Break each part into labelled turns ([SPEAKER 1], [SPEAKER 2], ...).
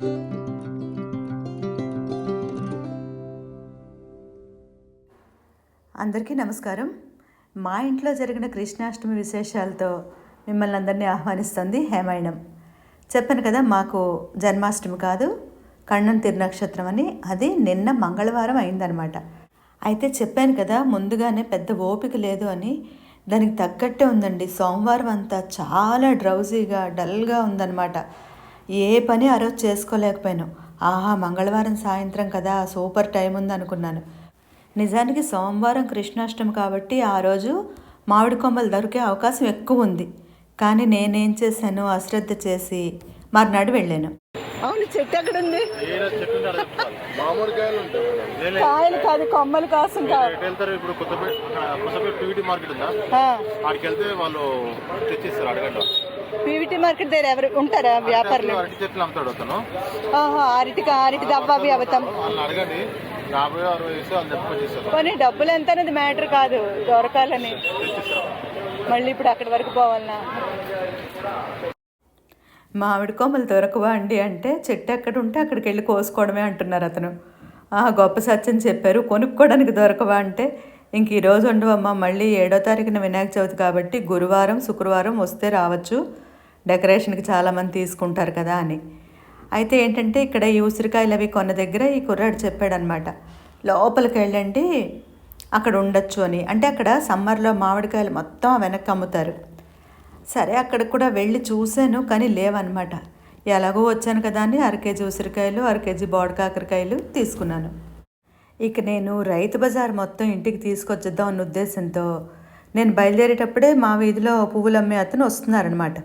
[SPEAKER 1] అందరికీ నమస్కారం. మా ఇంట్లో జరిగిన కృష్ణాష్టమి విశేషాలతో మిమ్మల్ని అందరినీ ఆహ్వానిస్తుంది హేమాయణం చెప్పాను కదా మాకు జన్మాష్టమి కాదు కಣ್ಣం తిరునక్షత్రం అని. అది నిన్న మంగళవారం అయిందనమాట. అయితే చెప్పాను కదా ముందుగానే పెద్ద ఓపిక లేదు అని. దానికి తగ్గట్టే ఉందండి. సోమవారం అంతా చాలా డ్రౌజీగా డల్గా ఉందన్నమాట ఏ పని ఆ రోజు చేసుకోలేకపోయాను. ఆహా మంగళవారం సాయంత్రం కదా సూపర్ టైం ఉంది అనుకున్నాను నిజానికి సోమవారం కృష్ణాష్టమి కాబట్టి ఆ రోజు మామిడి కొమ్మలు దొరికే అవకాశం ఎక్కువ ఉంది. కానీ నేనేం చేశాను? అశ్రద్ధ చేసి మర్నాడు వెళ్ళాను.
[SPEAKER 2] అవును చెట్టు ఎక్కడ ఉంది. కాయలు కాదు కొమ్మల కోసం కాదు.
[SPEAKER 3] ఎటు వెళ్తారు ఇప్పుడు కొత్తపేట కొత్తపేట పీవీటీ మార్కెట్ ఉందా? ఆడికి వెళ్తే వాళ్ళు తెచ్చిస్తారు అడగండి
[SPEAKER 2] పీవీటీ మార్కెట్ దగ్గర ఎవరు ఉంటారా వ్యాపారులు?
[SPEAKER 3] అరటి చెట్లు అమ్ముతాడు అతను.
[SPEAKER 2] ఆహా అరటికి అరటి దవ్వ అవి అవుతాం
[SPEAKER 3] వాళ్ళని అడగండి. యాభై అరవై వేసి వాళ్ళు తెప్పించేస్తారు
[SPEAKER 2] కానీ డబ్బులు ఎంత అనేది మ్యాటర్ కాదు దొరకాలని. మళ్ళీ ఇప్పుడు అక్కడి వరకు పోవాలనా?
[SPEAKER 1] మామిడి కొమ్మలు దొరకవా అండి అంటే చెట్టు ఎక్కడ ఉంటే అక్కడికి వెళ్ళి కోసుకోవడమే అంటున్నారు అతను. ఆ గొప్ప సత్యం చెప్పారు కొనుక్కోవడానికి దొరకవా అంటే ఇంక ఈరోజు ఉండవమ్మా మళ్ళీ ఏడో తారీఖున వినాయక చవితి కాబట్టి గురువారం శుక్రవారం వస్తే రావచ్చు. డెకరేషన్కి చాలామంది తీసుకుంటారు కదా అని. అయితే ఏంటంటే ఇక్కడ ఈ ఉసిరికాయలు అవి కొన్న దగ్గర ఈ కుర్రాడు చెప్పాడనమాట. లోపలికి వెళ్ళండి అక్కడ ఉండొచ్చు అని. అంటే అక్కడ సమ్మర్లో మామిడికాయలు మొత్తం వెనక్కి అమ్ముతారు. సరే అక్కడికి కూడా వెళ్ళి చూశాను కానీ లేవన్నమాట ఎలాగో వచ్చాను కదా అని అర కేజీ ఉసిరికాయలు అర కేజీ బోడకాకరకాయలు తీసుకున్నాను. ఇక నేను రైతు బజార్ మొత్తం ఇంటికి తీసుకొచ్చేద్దాం అన్న ఉద్దేశంతో నేను బయలుదేరేటప్పుడే మా వీధిలో పువ్వులు అమ్మే అతను వస్తున్నారనమాట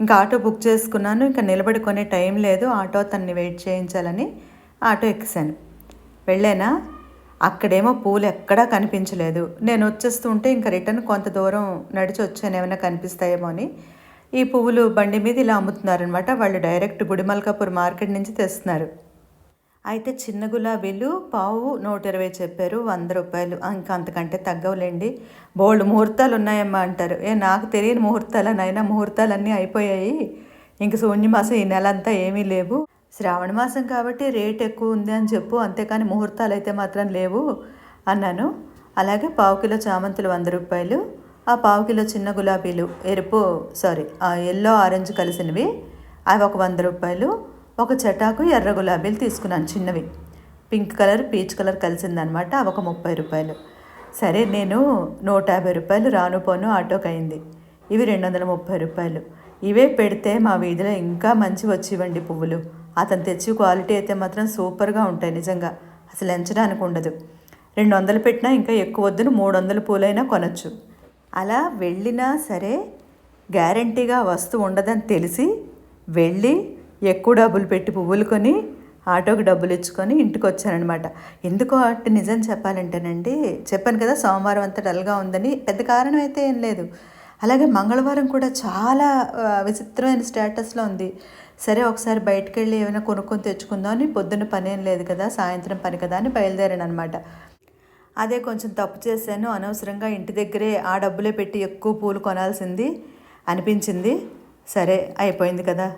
[SPEAKER 1] ఇంకా ఆటో బుక్ చేసుకున్నాను ఇంకా నిలబడి కొనే టైం లేదు ఆటో తన్ని వెయిట్ చేయించాలని ఆటో ఎక్కేసాను వెళ్ళానా? అక్కడేమో పూలు ఎక్కడా కనిపించలేదు. నేను వచ్చేస్తూ ఉంటే ఇంకా రిటర్న్ కొంత దూరం నడిచి వచ్చాను ఏమైనా కనిపిస్తాయేమో అని. ఈ పువ్వులు బండి మీద ఇలా అమ్ముతున్నారనమాట వాళ్ళు డైరెక్ట్ గుడిమల్కాపూర్ మార్కెట్ నుంచి తెస్తున్నారు. అయితే చిన్న గులాబీలు పావు నూట ఇరవై చెప్పారు వంద రూపాయలు. ఇంకా అంతకంటే తగ్గవులేండి. బోల్డ్ ముహూర్తాలు ఉన్నాయమ్మా అంటారు. ఏ నాకు తెలియని ముహూర్తాలు నైనా ముహూర్తాలన్నీ అయిపోయాయి. ఇంక శూన్యమాసం ఈ నెల అంతా ఏమీ లేవు. శ్రావణ మాసం కాబట్టి రేట్ ఎక్కువ ఉంది అని చెప్పు అంతేకాని ముహూర్తాలు అయితే మాత్రం లేవు అన్నాను. అలాగే పావు కిలో చామంతులు వంద రూపాయలు ఆ పావు కిలో చిన్న గులాబీలు ఎరుపు సారీ ఎల్లో ఆరెంజ్ కలిసినవి అవి ఒక వంద రూపాయలు ఒక చటాకు ఎర్ర గులాబీలు తీసుకున్నాను చిన్నవి. పింక్ కలర్ పీచ్ కలర్ కలిసిందనమాట అవి ఒక ముప్పై రూపాయలు. సరే నేను నూట యాభై రూపాయలు రాను పోను ఆటోకి అయింది. ఇవి రెండు వందల ముప్పై రూపాయలు. ఇవే పెడితే మా వీధిలో ఇంకా మంచి వచ్చేవండి పువ్వులు. అతను తెచ్చి క్వాలిటీ అయితే మాత్రం సూపర్గా ఉంటాయి నిజంగా. అసలు ఎంచడానికి ఉండదు. రెండు వందలు పెట్టినా ఇంకా ఎక్కువ వద్దును మూడు వందల పూలైనా కొనచ్చు. అలా వెళ్ళినా సరే గ్యారంటీగా వస్తువు ఉండదని తెలిసి వెళ్ళి ఎక్కువ డబ్బులు పెట్టి పువ్వులు కొని ఆటోకి డబ్బులు ఇచ్చుకొని ఇంటికి వచ్చానమాట ఎందుకో అంటే నిజం చెప్పాలంటేనండి చెప్పాను కదా సోమవారం అంతా డల్గా ఉందని పెద్ద కారణం అయితే ఏం లేదు. అలాగే మంగళవారం కూడా చాలా విచిత్రమైన స్టేటస్లో ఉంది. సరే ఒకసారి బయటకు వెళ్ళి ఏమైనా కొనుక్కొని తెచ్చుకుందాం అని పొద్దున్న పని ఏం లేదు కదా సాయంత్రం పని కదా అని బయలుదేరాను అనమాట అదే కొంచెం తప్పు చేశాను అనవసరంగా ఇంటి దగ్గరే ఆ డబ్బులే పెట్టి ఎక్కువ పూలు కొనాల్సింది అనిపించింది. సరే అయిపోయింది కదా.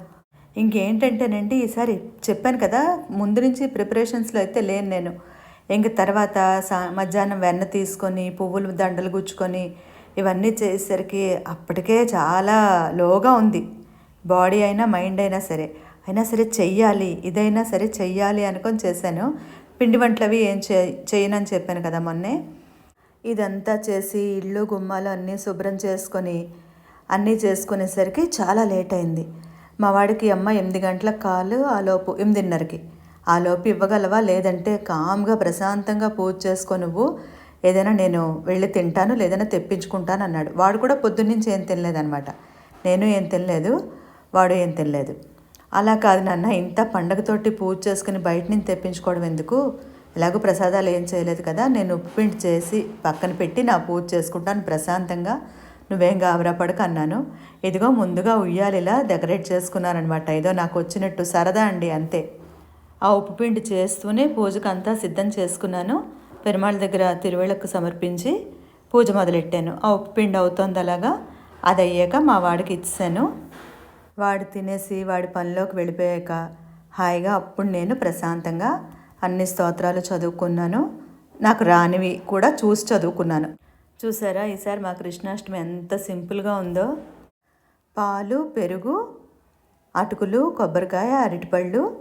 [SPEAKER 1] ఇంకేంటంటేనండి ఈసారి చెప్పాను కదా ముందు నుంచి ప్రిపరేషన్స్లో అయితే లేను నేను. ఇంక తర్వాత సా మధ్యాహ్నం వెన్న తీసుకొని పువ్వులు దండలు గుచ్చుకొని ఇవన్నీ చేసేసరికి అప్పటికే చాలా లోగా ఉంది. బాడీ అయినా మైండ్ అయినా సరే. అయినా సరే చెయ్యాలి ఇదైనా సరే చెయ్యాలి అనుకొని చేశాను. పిండి వంటలు అవి ఏం చే చేయనని చెప్పాను కదా మొన్నే. ఇదంతా చేసి ఇల్లు గుమ్మాలు అన్నీ శుభ్రం చేసుకొని అన్నీ చేసుకునేసరికి చాలా లేట్ అయింది. మా వాడికి అమ్మ ఎనిమిది గంటల కాలు ఆ లోపు ఎనిమిదిన్నరకి. ఆ లోపు ఇవ్వగలవా? లేదంటే కామ్గా ప్రశాంతంగా పూజ చేసుకో నువ్వు. ఏదైనా నేను వెళ్ళి తింటాను లేదైనా తెప్పించుకుంటాను అన్నాడు. వాడు కూడా పొద్దున్నుంచి ఏం తినలేదనమాట నేను ఏం తినలేదు వాడు ఏం తినలేదు. అలా కాదు నాన్న ఇంత పండగతోటి పూజ చేసుకుని బయట నుంచి తెప్పించుకోవడం ఎందుకు? ఎలాగో ప్రసాదాలు ఏం చేయలేదు కదా. నేను ఉప్పిండి చేసి పక్కన పెట్టి నా పూజ చేసుకుంటాను ప్రశాంతంగా. నువ్వేం గాబరా పడక అన్నాను. ఇదిగో ముందుగా ఉయ్యాలిలా డెకరేట్ చేసుకున్నానమాట ఏదో నాకు వచ్చినట్టు సరదా అండి అంతే. ఆ ఉప్పు పిండి చేస్తూనే పూజకు అంతా సిద్ధం చేసుకున్నాను. పెరుమాళ్ళ దగ్గర తిరువేళకు సమర్పించి పూజ మొదలెట్టాను. ఆ ఉప్పు పిండి అవుతోంది అలాగా. అది అయ్యాక మా వాడికి ఇచ్చాను వాడు తినేసి వాడి పనిలోకి వెళ్ళిపోయాక హాయిగా అప్పుడు నేను ప్రశాంతంగా అన్ని స్తోత్రాలు చదువుకున్నాను. నాకు రానివి కూడా చూసి చదువుకున్నాను. చూసారా? ఈసారి మా కృష్ణాష్టమి ఎంత సింపుల్గా ఉందో. పాలు పెరుగు అటుకులు కొబ్బరికాయ అరటిపళ్ళు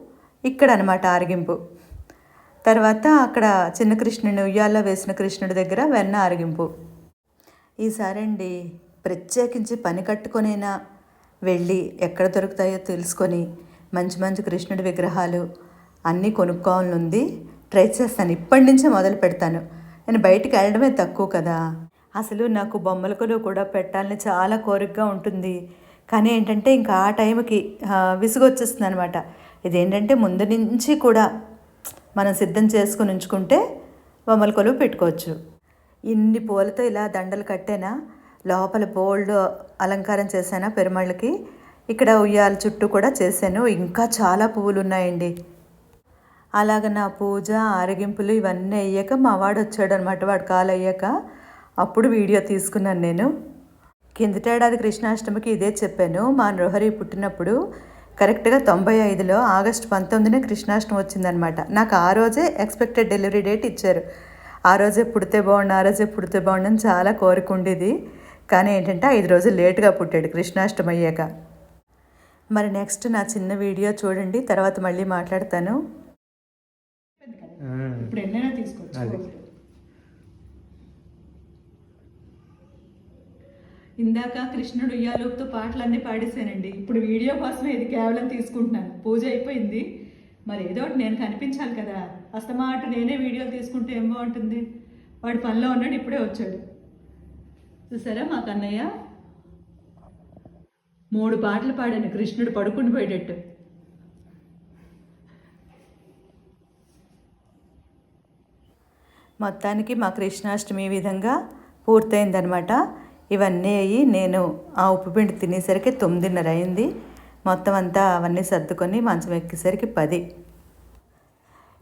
[SPEAKER 1] ఇక్కడ అనమాట ఆరగింపు. తర్వాత అక్కడ చిన్న కృష్ణుని ఉయ్యాల్లో వేసిన కృష్ణుడి దగ్గర వెన్న ఆరగింపు. ఈసారండి ప్రత్యేకించి పని కట్టుకొనైనా వెళ్ళి ఎక్కడ దొరుకుతాయో తెలుసుకొని మంచి మంచి కృష్ణుడి విగ్రహాలు అన్నీ కొనుక్కోవాలనుంది. ట్రై చేస్తాను. ఇప్పటి నుంచే మొదలు పెడతాను. నేను బయటికి వెళ్ళడమే తక్కువ కదా. అసలు నాకు బొమ్మల కొలువు కూడా పెట్టాలని చాలా కోరికగా ఉంటుంది. కానీ ఏంటంటే ఇంకా ఆ టైంకి విసుగొచ్చేస్తుంది విసుగు వచ్చేస్తుంది అనమాట ఇదేంటంటే ముందు నుంచి కూడా మనం సిద్ధం చేసుకుని ఉంచుకుంటే బొమ్మల కొలువు పెట్టుకోవచ్చు. ఇన్ని పూలతో ఇలా దండలు కట్టేనా? లోపల బోల్డ్ అలంకారం చేశానా పెరుమాళ్ళకి? ఇక్కడ ఉయ్యాల చుట్టూ కూడా చేశాను. ఇంకా చాలా పువ్వులు ఉన్నాయండి అలాగ నా పూజ ఆరగింపులు ఇవన్నీ అయ్యాక మా వాడు వచ్చాడు అనమాట వాడు కాలు అయ్యాక అప్పుడు వీడియో తీసుకున్నాను నేను. కిందటేడాది కృష్ణాష్టమికి ఇదే చెప్పాను. మా నృహరి పుట్టినప్పుడు కరెక్ట్గా తొంభై ఐదులో ఆగస్టు పంతొమ్మిదినే కృష్ణాష్టమి వచ్చిందనమాట. నాకు ఆ రోజే ఎక్స్పెక్టెడ్ డెలివరీ డేట్ ఇచ్చారు. ఆ రోజే పుడితే బాగుండు ఆ రోజే పుడితే బాగుండు అని చాలా కోరిక ఉండేది. కానీ ఏంటంటే ఐదు రోజులు లేటుగా పుట్టాడు కృష్ణాష్టమి అయ్యాక. మరి నెక్స్ట్ నా చిన్న వీడియో చూడండి తర్వాత మళ్ళీ మాట్లాడతాను.
[SPEAKER 2] ఇప్పుడు ఎన్నైనా తీసుకోవచ్చు. ఇందాక కృష్ణుడు ఉయ్యాలోపుతో పాటలన్నీ పాడేశానండి. ఇప్పుడు వీడియో కోసమే ఇది కేవలం తీసుకుంటున్నాను. పూజ అయిపోయింది. మరి ఏదో ఒకటి నేను కనిపించాలి కదా. అస్తమాట నేనే వీడియోలు తీసుకుంటే ఏం బాగుంటుంది? వాడు పనిలో ఉన్నాడు ఇప్పుడే వచ్చాడు. చూసారా మా కన్నయ్య? మూడు పాటలు పాడాను. కృష్ణుడు పడుకుని పోయేటట్టు.
[SPEAKER 1] మొత్తానికి మా కృష్ణాష్టమి విధంగా పూర్తయిందనమాట ఇవన్నీ అయ్యి నేను ఆ ఉప్పుపిండి తినేసరికి తొమ్మిదిన్నర అయింది. మొత్తం అంతా అవన్నీ సర్దుకొని మంచం ఎక్కేసరికి పది.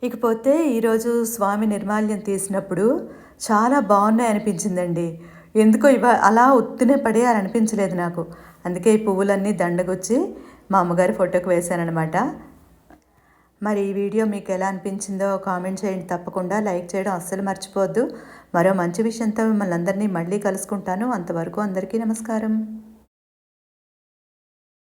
[SPEAKER 1] ఇకపోతే ఈరోజు స్వామి నిర్మాల్యం తీసినప్పుడు చాలా బాగున్నాయి అనిపించిందండి. ఎందుకో ఇవ అలా ఉత్తినే పడేయాలనిపించలేదు నాకు. అందుకే ఈ పువ్వులన్నీ దండగొచ్చి మా అమ్మగారి ఫోటోకి వేశానఅనమాట మరి ఈ వీడియో మీకు ఎలా అనిపించిందో కామెంట్ చేయండి. తప్పకుండా లైక్ చేయడం అస్సలు మర్చిపోవద్దు. మరో మంచి విషయంతో మిమ్మల్ని అందరినీ మళ్ళీ కలుసుకుంటాను. అంతవరకు అందరికీ నమస్కారం.